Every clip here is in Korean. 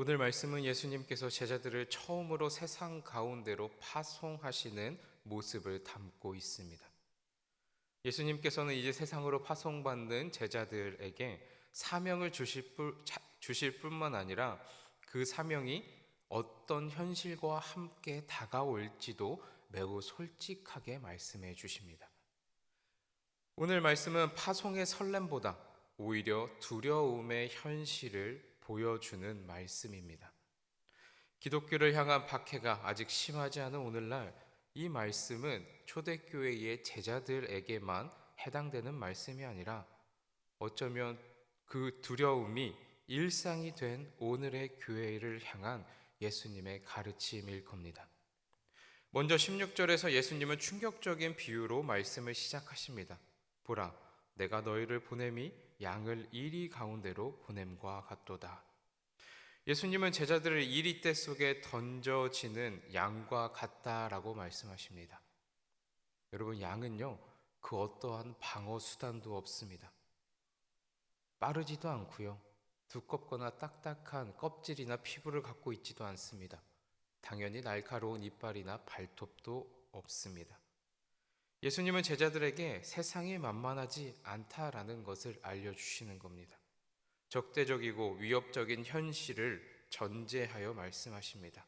오늘 말씀은 예수님께서 제자들을 처음으로 세상 가운데로 파송하시는 모습을 담고 있습니다. 예수님께서는 이제 세상으로 파송받는 제자들에게 사명을 주실, 뿐, 자- 주실 뿐만 아니라 그 사명이 어떤 현실과 함께 다가올지도 매우 솔직하게 말씀해 주십니다. 오늘 말씀은 파송의 설렘보다 오히려 두려움의 현실을 보여주는 말씀입니다. 기독교를 향한 박해가 아직 심하지 않은 오늘날 이 말씀은 초대교회의 제자들에게만 해당되는 말씀이 아니라 어쩌면 그 두려움이 일상이 된 오늘의 교회를 향한 예수님의 가르침일 겁니다. 먼저 16절에서 예수님은 충격적인 비유로 말씀을 시작하십니다. 보라, 내가 너희를 보냄이 양을 이리 가운데로 보냄과 같도다. 예수님은 제자들을 이리대 속에 던져지는 양과 같다라고 말씀하십니다. 여러분, 양은요, 그 어떠한 방어 수단도 없습니다. 빠르지도 않고요. 두껍거나 딱딱한 껍질이나 피부를 갖고 있지도 않습니다. 당연히 날카로운 이빨이나 발톱도 없습니다. 예수님은 제자들에게 세상이 만만하지 않다라는 것을 알려주시는 겁니다. 적대적이고 위협적인 현실을 전제하여 말씀하십니다.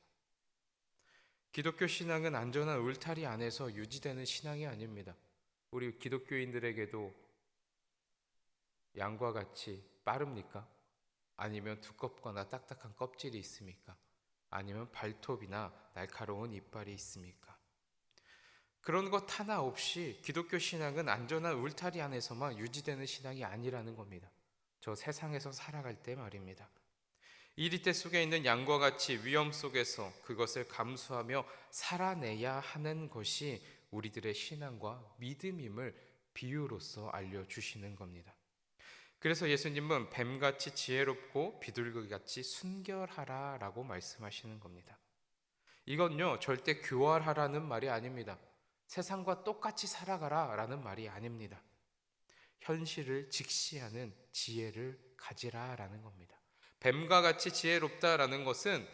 기독교 신앙은 안전한 울타리 안에서 유지되는 신앙이 아닙니다. 우리 기독교인들에게도 양과 같이 빠릅니까? 아니면 두껍거나 딱딱한 껍질이 있습니까? 아니면 발톱이나 날카로운 이빨이 있습니까? 그런 것 하나 없이 기독교 신앙은 안전한 울타리 안에서만 유지되는 신앙이 아니라는 겁니다. 저 세상에서 살아갈 때 말입니다. 이리때 속에 있는 양과 같이 위험 속에서 그것을 감수하며 살아내야 하는 것이 우리들의 신앙과 믿음임을 비유로서 알려주시는 겁니다. 그래서 예수님은 뱀같이 지혜롭고 비둘기같이 순결하라 라고 말씀하시는 겁니다. 이건요, 절대 교활하라는 말이 아닙니다. 세상과 똑같이 살아가라 라는 말이 아닙니다. 현실을 직시하는 지혜를 가지라 라는 겁니다. 뱀과 같이 지혜롭다라는 것은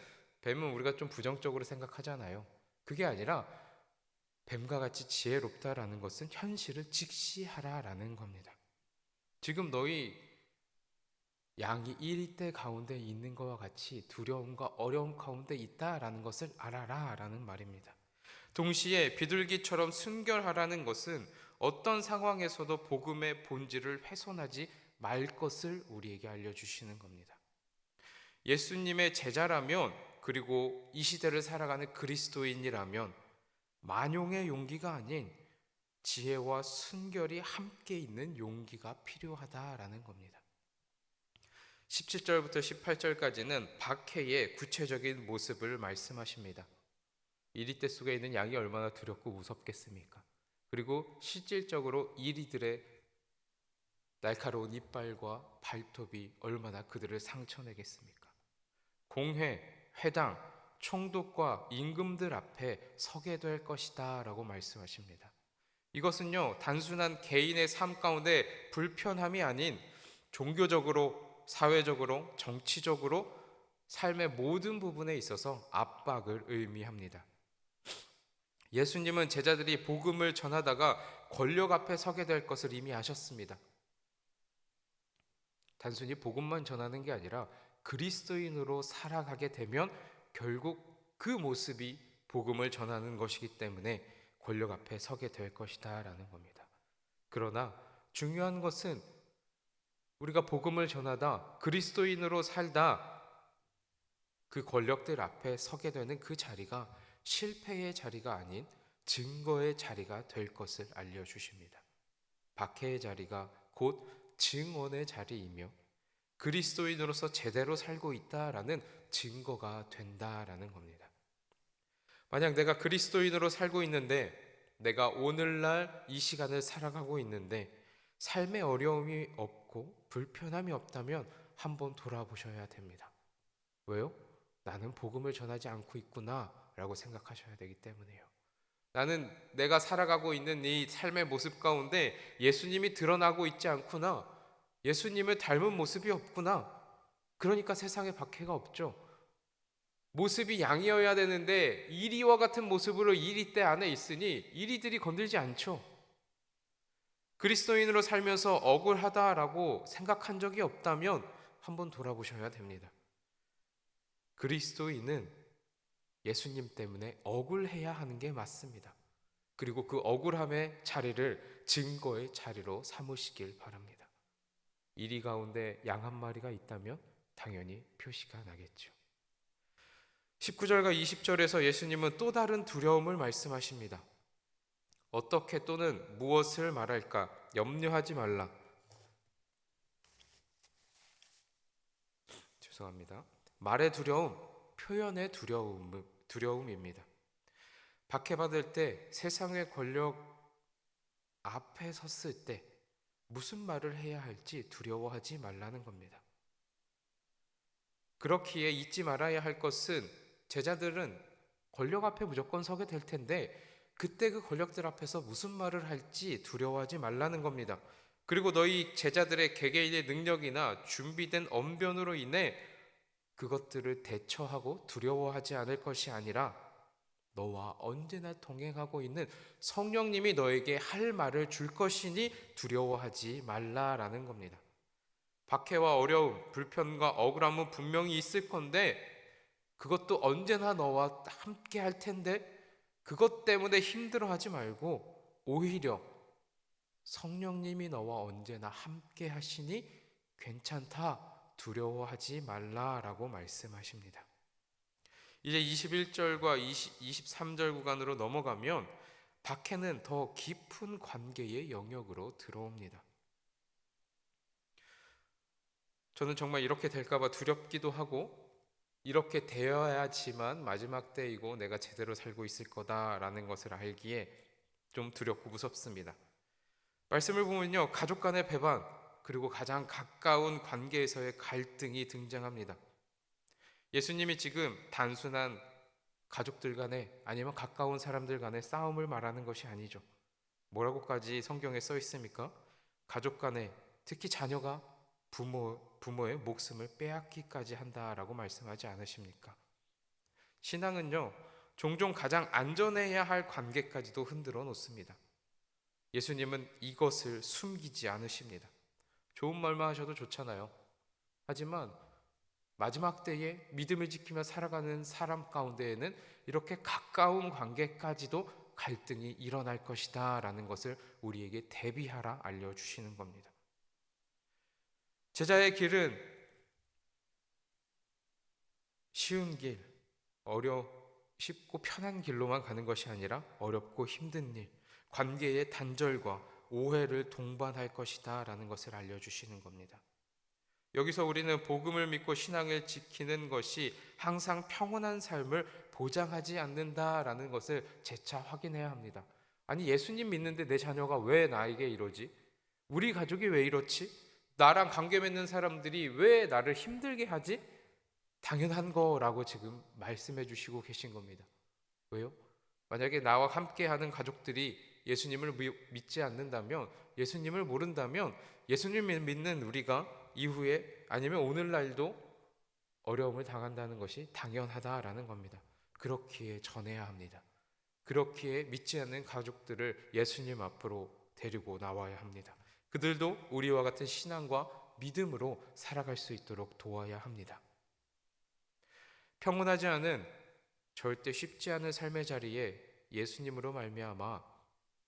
뱀은 우리가 좀 부정적으로 생각하잖아요. 그게 아니라 뱀과 같이 지혜롭다라는 것은 현실을 직시하라라는 겁니다. 지금 너희 양이 이리때 가운데 있는 것과 같이 두려움과 어려움 가운데 있다라는 것을 알아라라는 말입니다. 동시에 비둘기처럼 순결하라는 것은 어떤 상황에서도 복음의 본질을 훼손하지 말 것을 우리에게 알려주시는 겁니다. 예수님의 제자라면 그리고 이 시대를 살아가는 그리스도인이라면 만용의 용기가 아닌 지혜와 순결이 함께 있는 용기가 필요하다라는 겁니다. 17절부터 18절까지는 박해의 구체적인 모습을 말씀하십니다. 이리떼 속에 있는 양이 얼마나 두렵고 무섭겠습니까? 그리고 실질적으로 이리들의 날카로운 이빨과 발톱이 얼마나 그들을 상처내겠습니까? 공회, 회당, 총독과 임금들 앞에 서게 될 것이다 라고 말씀하십니다. 이것은요, 단순한 개인의 삶 가운데 불편함이 아닌 종교적으로, 사회적으로, 정치적으로 삶의 모든 부분에 있어서 압박을 의미합니다. 예수님은 제자들이 복음을 전하다가 권력 앞에 서게 될 것을 이미 아셨습니다. 단순히 복음만 전하는 게 아니라 그리스도인으로 살아가게 되면 결국 그 모습이 복음을 전하는 것이기 때문에 권력 앞에 서게 될 것이다라는 겁니다. 그러나 중요한 것은 우리가 복음을 전하다 그리스도인으로 살다 그 권력들 앞에 서게 되는 그 자리가 실패의 자리가 아닌 증거의 자리가 될 것을 알려주십니다. 박해의 자리가 곧 증언의 자리이며 그리스도인으로서 제대로 살고 있다라는 증거가 된다라는 겁니다. 만약 내가 그리스도인으로 살고 있는데 내가 오늘날 이 시간을 살아가고 있는데 삶의 어려움이 없고 불편함이 없다면 한번 돌아보셔야 됩니다. 왜요? 나는 복음을 전하지 않고 있구나 라고 생각하셔야 되기 때문에요. 나는 내가 살아가고 있는 이 삶의 모습 가운데 예수님이 드러나고 있지 않구나. 예수님을 닮은 모습이 없구나. 그러니까 세상에 박해가 없죠. 모습이 양이어야 되는데 이리와 같은 모습으로 이리 때 안에 있으니 이리들이 건들지 않죠. 그리스도인으로 살면서 억울하다라고 생각한 적이 없다면 한번 돌아보셔야 됩니다. 그리스도인은 예수님 때문에 억울해야 하는 게 맞습니다. 그리고 그 억울함의 자리를 증거의 자리로 삼으시길 바랍니다. 이리 가운데 양 한 마리가 있다면 당연히 표시가 나겠죠. 19절과 20절에서 예수님은 또 다른 두려움을 말씀하십니다. 어떻게 또는 무엇을 말할까 염려하지 말라. 죄송합니다. 말의 두려움, 표현의 두려움, 두려움입니다. 박해받을 때 세상의 권력 앞에 섰을 때 무슨 말을 해야 할지 두려워하지 말라는 겁니다. 그렇기에 잊지 말아야 할 것은 제자들은 권력 앞에 무조건 서게 될 텐데 그때 그 권력들 앞에서 무슨 말을 할지 두려워하지 말라는 겁니다. 그리고 너희 제자들의 개개인의 능력이나 준비된 언변으로 인해 그것들을 대처하고 두려워하지 않을 것이 아니라 너와 언제나 동행하고 있는 성령님이 너에게 할 말을 줄 것이니 두려워하지 말라라는 겁니다. 박해와 어려움, 불편과 억울함은 분명히 있을 건데 그것도 언제나 너와 함께 할 텐데 그것 때문에 힘들어하지 말고 오히려 성령님이 너와 언제나 함께 하시니 괜찮다. 두려워하지 말라라고 말씀하십니다. 이제 21절과 20, 23절 구간으로 넘어가면 박해는 더 깊은 관계의 영역으로 들어옵니다. 저는 정말 이렇게 될까봐 두렵기도 하고 이렇게 되어야지만 마지막 때이고 내가 제대로 살고 있을 거다라는 것을 알기에 좀 두렵고 무섭습니다. 말씀을 보면요, 가족 간의 배반 그리고 가장 가까운 관계에서의 갈등이 등장합니다. 예수님이 지금 단순한 가족들 간에 아니면 가까운 사람들 간의 싸움을 말하는 것이 아니죠. 뭐라고까지 성경에 써 있습니까? 가족 간에 특히 자녀가 부모 부모의 목숨을 빼앗기까지 한다라고 말씀하지 않으십니까? 신앙은요. 종종 가장 안전해야 할 관계까지도 흔들어 놓습니다. 예수님은 이것을 숨기지 않으십니다. 좋은 말만 하셔도 좋잖아요. 하지만 마지막 때에 믿음을 지키며 살아가는 사람 가운데에는 이렇게 가까운 관계까지도 갈등이 일어날 것이다 라는 것을 우리에게 대비하라 알려주시는 겁니다. 제자의 길은 쉬운 길, 어려 쉽고 편한 길로만 가는 것이 아니라 어렵고 힘든 일, 관계의 단절과 오해를 동반할 것이다 라는 것을 알려주시는 겁니다. 여기서 우리는 복음을 믿고 신앙을 지키는 것이 항상 평온한 삶을 보장하지 않는다라는 것을 재차 확인해야 합니다. 아니 예수님 믿는데 내 자녀가 왜 나에게 이러지? 우리 가족이 왜 이렇지? 나랑 관계 맺는 사람들이 왜 나를 힘들게 하지? 당연한 거라고 지금 말씀해 주시고 계신 겁니다. 왜요? 만약에 나와 함께 하는 가족들이 예수님을 믿지 않는다면, 예수님을 모른다면, 예수님을 믿는 우리가 이후에 아니면 오늘날도 어려움을 당한다는 것이 당연하다라는 겁니다. 그렇기에 전해야 합니다. 그렇기에 믿지 않는 가족들을 예수님 앞으로 데리고 나와야 합니다. 그들도 우리와 같은 신앙과 믿음으로 살아갈 수 있도록 도와야 합니다. 평온하지 않은 절대 쉽지 않은 삶의 자리에 예수님으로 말미암아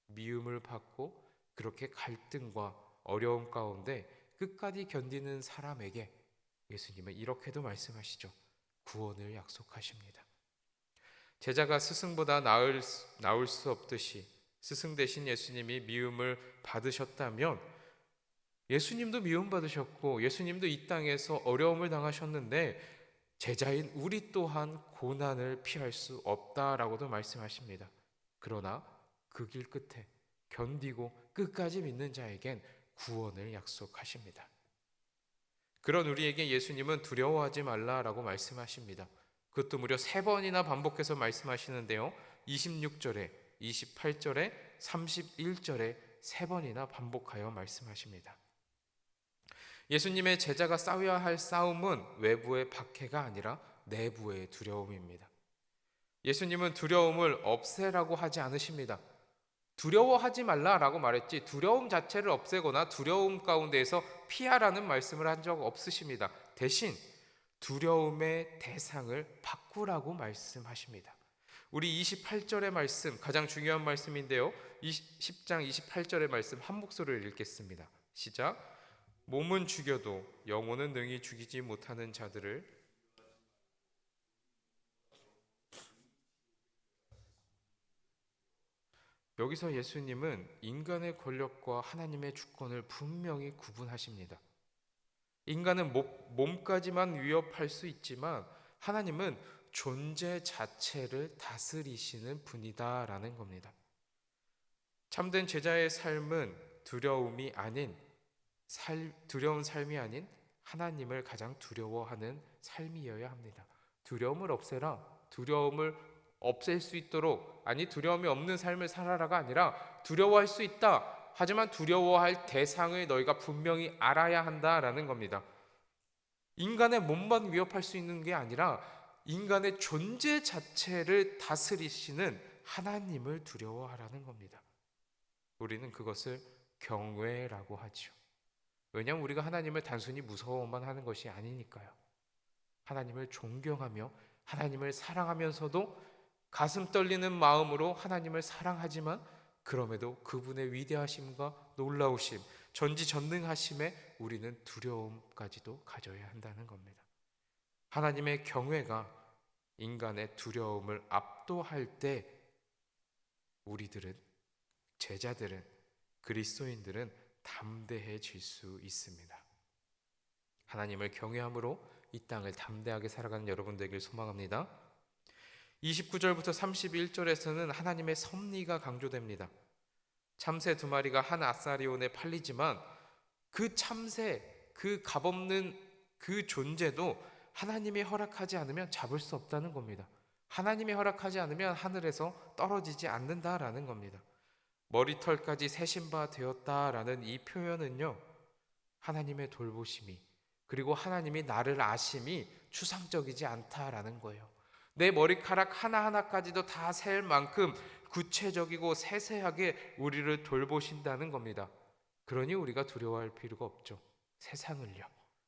미움을 받고 그렇게 갈등과 어려움 가운데 끝까지 견디는 사람에게 예수님은 이렇게도 말씀하시죠. 구원을 약속하십니다. 제자가 스승보다 나을, 나올 수 없듯이 스승 대신 예수님이 미움을 받으셨다면 예수님도 미움 받으셨고 예수님도 이 땅에서 어려움을 당하셨는데 제자인 우리 또한 고난을 피할 수 없다라고도 말씀하십니다. 그러나 그 길 끝에 견디고 끝까지 믿는 자에겐 구원을 약속하십니다. 그런 우리에게 예수님은 두려워하지 말라라고 말씀하십니다. 그것도 무려 세 번이나 반복해서 말씀하시는데요. 26절에 28절에 31절에 세 번이나 반복하여 말씀하십니다. 예수님의 제자가 싸워야 할 싸움은 외부의 박해가 아니라 내부의 두려움입니다. 예수님은 두려움을 없애라고 하지 않으십니다. 두려워하지 말라라고 말했지 두려움 자체를 없애거나 두려움 가운데에서 피하라는 말씀을 한 적 없으십니다. 대신 두려움의 대상을 바꾸라고 말씀하십니다. 우리 28절의 말씀 가장 중요한 말씀인데요. 10장 28절의 말씀 한 목소리를 읽겠습니다. 시작. 몸은 죽여도 영혼은 능히 죽이지 못하는 자들을 여기서 예수님은 인간의 권력과 하나님의 주권을 분명히 구분하십니다. 인간은 몸까지만 위협할 수 있지만 하나님은 존재 자체를 다스리시는 분이다라는 겁니다. 참된 제자의 삶은 두려움이 아닌 살, 두려운 삶이 아닌 하나님을 가장 두려워하는 삶이어야 합니다. 두려움을 없애라. 두려움을 없앨 수 있도록 아니 두려움이 없는 삶을 살아라가 아니라 두려워할 수 있다. 하지만 두려워할 대상을 너희가 분명히 알아야 한다라는 겁니다. 인간의 몸만 위협할 수 있는 게 아니라 인간의 존재 자체를 다스리시는 하나님을 두려워하라는 겁니다. 우리는 그것을 경외라고 하죠. 왜냐하면 우리가 하나님을 단순히 무서워만 하는 것이 아니니까요. 하나님을 존경하며 하나님을 사랑하면서도 가슴 떨리는 마음으로 하나님을 사랑하지만 그럼에도 그분의 위대하심과 놀라우심, 전지전능하심에 우리는 두려움까지도 가져야 한다는 겁니다. 하나님의 경외가 인간의 두려움을 압도할 때 우리들은 제자들은 그리스도인들은 담대해질 수 있습니다. 하나님을 경외함으로 이 땅을 담대하게 살아가는 여러분 되길 소망합니다. 29절부터 31절에서는 하나님의 섭리가 강조됩니다. 참새 두 마리가 한 아사리온에 팔리지만 그 참새, 그 값없는 그 존재도 하나님이 허락하지 않으면 잡을 수 없다는 겁니다. 하나님이 허락하지 않으면 하늘에서 떨어지지 않는다라는 겁니다. 머리털까지 새신 바 되었다라는 이 표현은요. 하나님의 돌보심이 그리고 하나님이 나를 아심이 추상적이지 않다라는 거예요. 내 머리카락 하나하나까지도 다 셀 만큼 구체적이고 세세하게 우리를 돌보신다는 겁니다. 그러니 우리가 두려워할 필요가 없죠. 세상을요.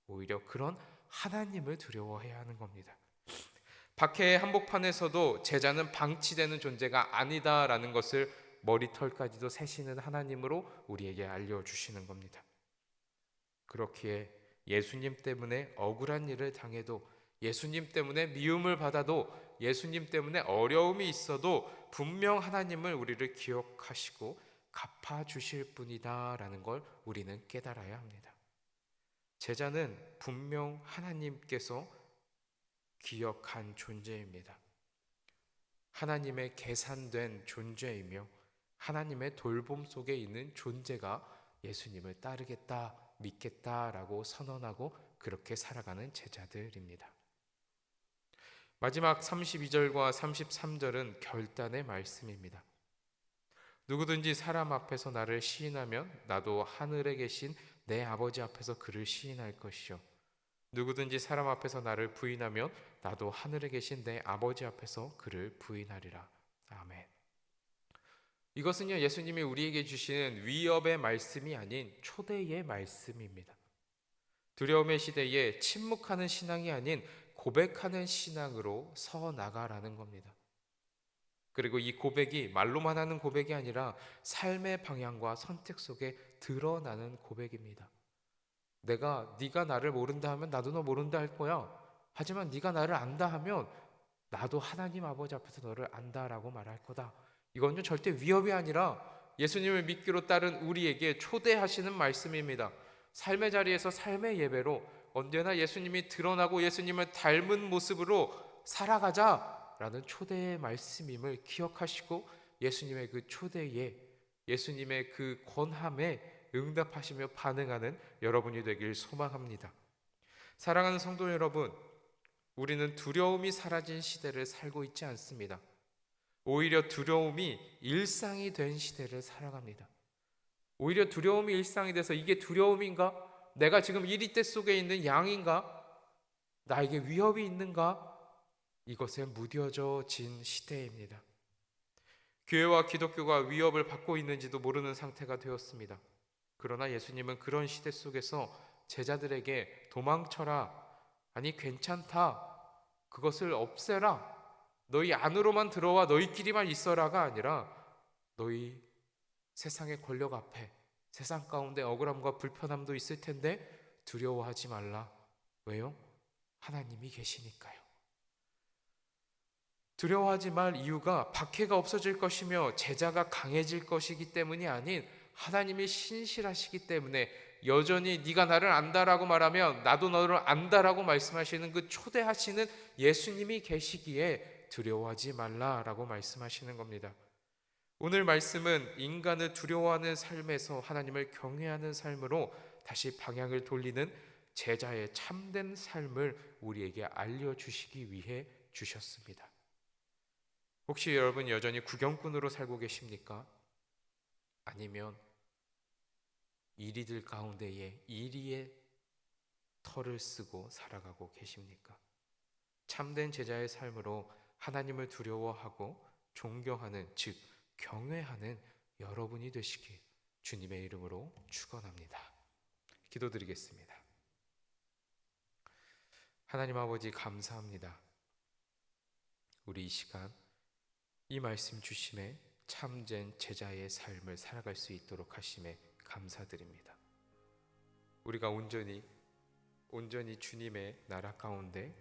오히려 그런 하나님을 두려워해야 하는 겁니다. 박해의 한복판에서도 제자는 방치되는 존재가 아니다라는 것을 머리털까지도 세시는 하나님으로 우리에게 알려주시는 겁니다. 그렇기에 예수님 때문에 억울한 일을 당해도 예수님 때문에 미움을 받아도 예수님 때문에 어려움이 있어도 분명 하나님을 우리를 기억하시고 갚아 주실 분이다라는 걸 우리는 깨달아야 합니다. 제자는 분명 하나님께서 기억한 존재입니다. 하나님의 계산된 존재이며 하나님의 돌봄 속에 있는 존재가 예수님을 따르겠다, 믿겠다라고 선언하고 그렇게 살아가는 제자들입니다. 마지막 32절과 33절은 결단의 말씀입니다. 누구든지 사람 앞에서 나를 시인하면 나도 하늘에 계신 내 아버지 앞에서 그를 시인할 것이요. 누구든지 사람 앞에서 나를 부인하면 나도 하늘에 계신 내 아버지 앞에서 그를 부인하리라. 아멘. 이것은요, 예수님이 우리에게 주시는 위협의 말씀이 아닌 초대의 말씀입니다. 두려움의 시대에 침묵하는 신앙이 아닌 고백하는 신앙으로 서 나가라는 겁니다. 그리고 이 고백이 말로만 하는 고백이 아니라 삶의 방향과 선택 속에 드러나는 고백입니다. 내가 네가 나를 모른다 하면 나도 너 모른다 할 거야. 하지만 네가 나를 안다 하면 나도 하나님 아버지 앞에서 너를 안다라고 말할 거다. 이건 절대 위협이 아니라 예수님을 믿기로 따른 우리에게 초대하시는 말씀입니다. 삶의 자리에서 삶의 예배로 언제나 예수님이 드러나고 예수님을 닮은 모습으로 살아가자라는 초대의 말씀임을 기억하시고 예수님의 그 초대에 예수님의 그 권함에 응답하시며 반응하는 여러분이 되길 소망합니다. 사랑하는 성도 여러분, 우리는 두려움이 사라진 시대를 살고 있지 않습니다. 오히려 두려움이 일상이 된 시대를 살아갑니다. 오히려 두려움이 일상이 돼서 이게 두려움인가? 내가 지금 이리대 속에 있는 양인가? 나에게 위협이 있는가? 이것에 무뎌져진 시대입니다. 교회와 기독교가 위협을 받고 있는지도 모르는 상태가 되었습니다. 그러나 예수님은 그런 시대 속에서 제자들에게 도망쳐라. 아니, 괜찮다. 그것을 없애라. 너희 안으로만 들어와 너희끼리만 있어라가 아니라 너희 세상의 권력 앞에 세상 가운데 억울함과 불편함도 있을 텐데 두려워하지 말라. 왜요? 하나님이 계시니까요. 두려워하지 말 이유가 박해가 없어질 것이며 제자가 강해질 것이기 때문이 아닌 하나님이 신실하시기 때문에 여전히 네가 나를 안다라고 말하면 나도 너를 안다라고 말씀하시는 그 초대하시는 예수님이 계시기에 두려워하지 말라라고 말씀하시는 겁니다. 오늘 말씀은 인간을 두려워하는 삶에서 하나님을 경외하는 삶으로 다시 방향을 돌리는 제자의 참된 삶을 우리에게 알려주시기 위해 주셨습니다. 혹시 여러분 여전히 구경꾼으로 살고 계십니까? 아니면 이리들 가운데에 이리의 털을 쓰고 살아가고 계십니까? 참된 제자의 삶으로 하나님을 두려워하고 존경하는 즉 경외하는 여러분이 되시길 주님의 이름으로 축원합니다. 기도드리겠습니다. 하나님 아버지 감사합니다. 우리 이 시간 이 말씀 주심에 참된 제자의 삶을 살아갈 수 있도록 하심에 감사드립니다. 우리가 온전히 온전히 주님의 나라 가운데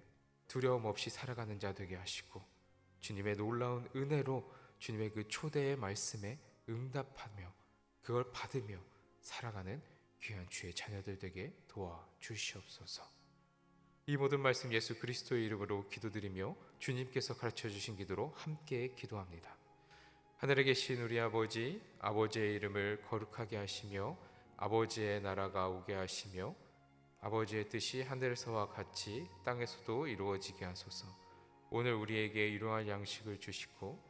두려움 없이 살아가는 자 되게 하시고 주님의 놀라운 은혜로 주님의 그 초대의 말씀에 응답하며 그걸 받으며 살아가는 귀한 주의 자녀들 되게 도와 주시옵소서. 이 모든 말씀 예수 그리스도의 이름으로 기도드리며 주님께서 가르쳐 주신 기도로 함께 기도합니다. 하늘에 계신 우리 아버지, 아버지의 이름을 거룩하게 하시며 아버지의 나라가 오게 하시며 아버지의 뜻이 하늘에서와 같이 땅에서도 이루어지게 하소서. 오늘 우리에게 이러한 양식을 주시고